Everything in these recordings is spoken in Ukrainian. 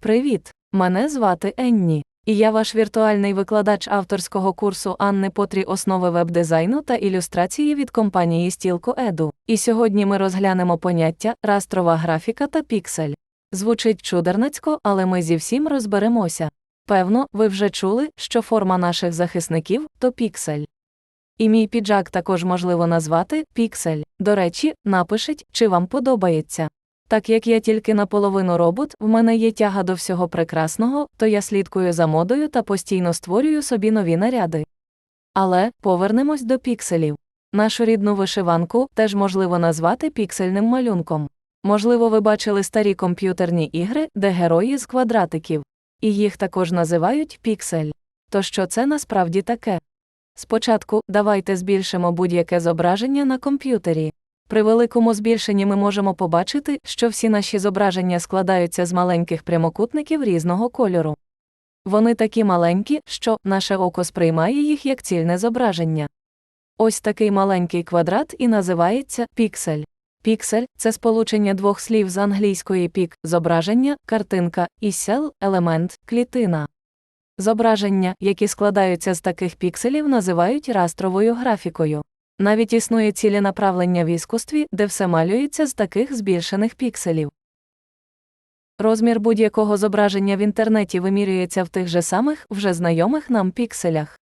Привіт! Мене звати Енні, і я ваш віртуальний викладач авторського курсу Анни Потрі основи веб-дизайну та ілюстрації від компанії Стілко Еду. І сьогодні ми розглянемо поняття растрова графіка та піксель. Звучить чудернацько, але ми зі всім розберемося. Певно, ви вже чули, що форма наших захисників то піксель. І мій піджак також можливо назвати піксель. До речі, напишіть, чи вам подобається. Так як я тільки наполовину робот, в мене є тяга до всього прекрасного, то я слідкую за модою та постійно створюю собі нові наряди. Але повернемось до пікселів. Нашу рідну вишиванку теж можливо назвати піксельним малюнком. Можливо, ви бачили старі комп'ютерні ігри, де герої з квадратиків, і їх також називають піксель. То що це насправді таке? Спочатку давайте збільшимо будь-яке зображення на комп'ютері. При великому збільшенні ми можемо побачити, що всі наші зображення складаються з маленьких прямокутників різного кольору. Вони такі маленькі, що наше око сприймає їх як цільне зображення. Ось такий маленький квадрат і називається піксель. Піксель це сполучення двох слів з англійської пік зображення, картинка і сел елемент, клітина. Зображення, які складаються з таких пікселів, називають растровою графікою. Навіть існує ціленаправлення в іскусстві, де все малюється з таких збільшених пікселів. Розмір будь-якого зображення в інтернеті вимірюється в тих же самих, вже знайомих нам пікселях.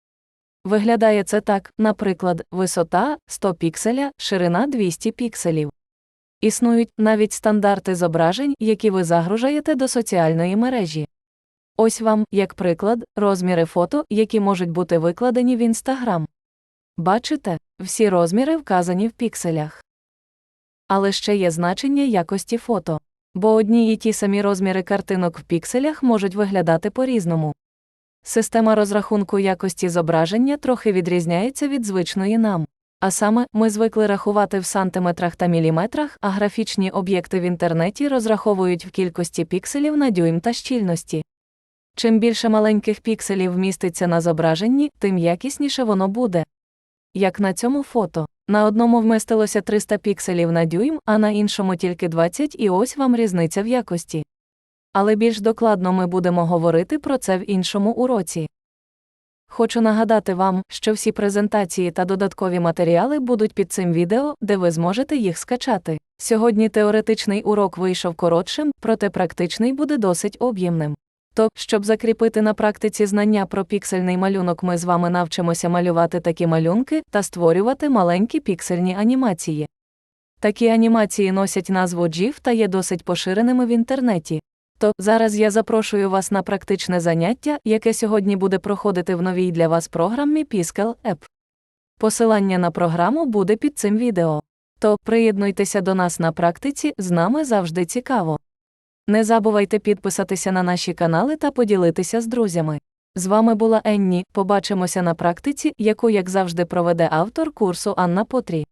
Виглядає це так, наприклад, висота 100 пікселя, ширина 200 пікселів. Існують навіть стандарти зображень, які ви загружаєте до соціальної мережі. Ось вам, як приклад, розміри фото, які можуть бути викладені в Інстаграм. Бачите, всі розміри вказані в пікселях. Але ще є значення якості фото. Бо одні і ті самі розміри картинок в пікселях можуть виглядати по-різному. Система розрахунку якості зображення трохи відрізняється від звичної нам. А саме, ми звикли рахувати в сантиметрах та міліметрах, а графічні об'єкти в інтернеті розраховують в кількості пікселів на дюйм та щільності. Чим більше маленьких пікселів вміститься на зображенні, тим якісніше воно буде. Як на цьому фото. На одному вмістилося 300 пікселів на дюйм, а на іншому тільки 20, і ось вам різниця в якості. Але більш докладно ми будемо говорити про це в іншому уроці. Хочу нагадати вам, що всі презентації та додаткові матеріали будуть під цим відео, де ви зможете їх скачати. Сьогодні теоретичний урок вийшов коротшим, проте практичний буде досить об'ємним. То, щоб закріпити на практиці знання про піксельний малюнок, ми з вами навчимося малювати такі малюнки та створювати маленькі піксельні анімації. Такі анімації носять назву GIF та є досить поширеними в інтернеті. То зараз я запрошую вас на практичне заняття, яке сьогодні буде проходити в новій для вас програмі Piskel App. Посилання на програму буде під цим відео. То приєднуйтеся до нас на практиці, з нами завжди цікаво. Не забувайте підписатися на наші канали та поділитися з друзями. З вами була Енні. Побачимося на практиці, яку, як завжди, проведе автор курсу Анна Потрі.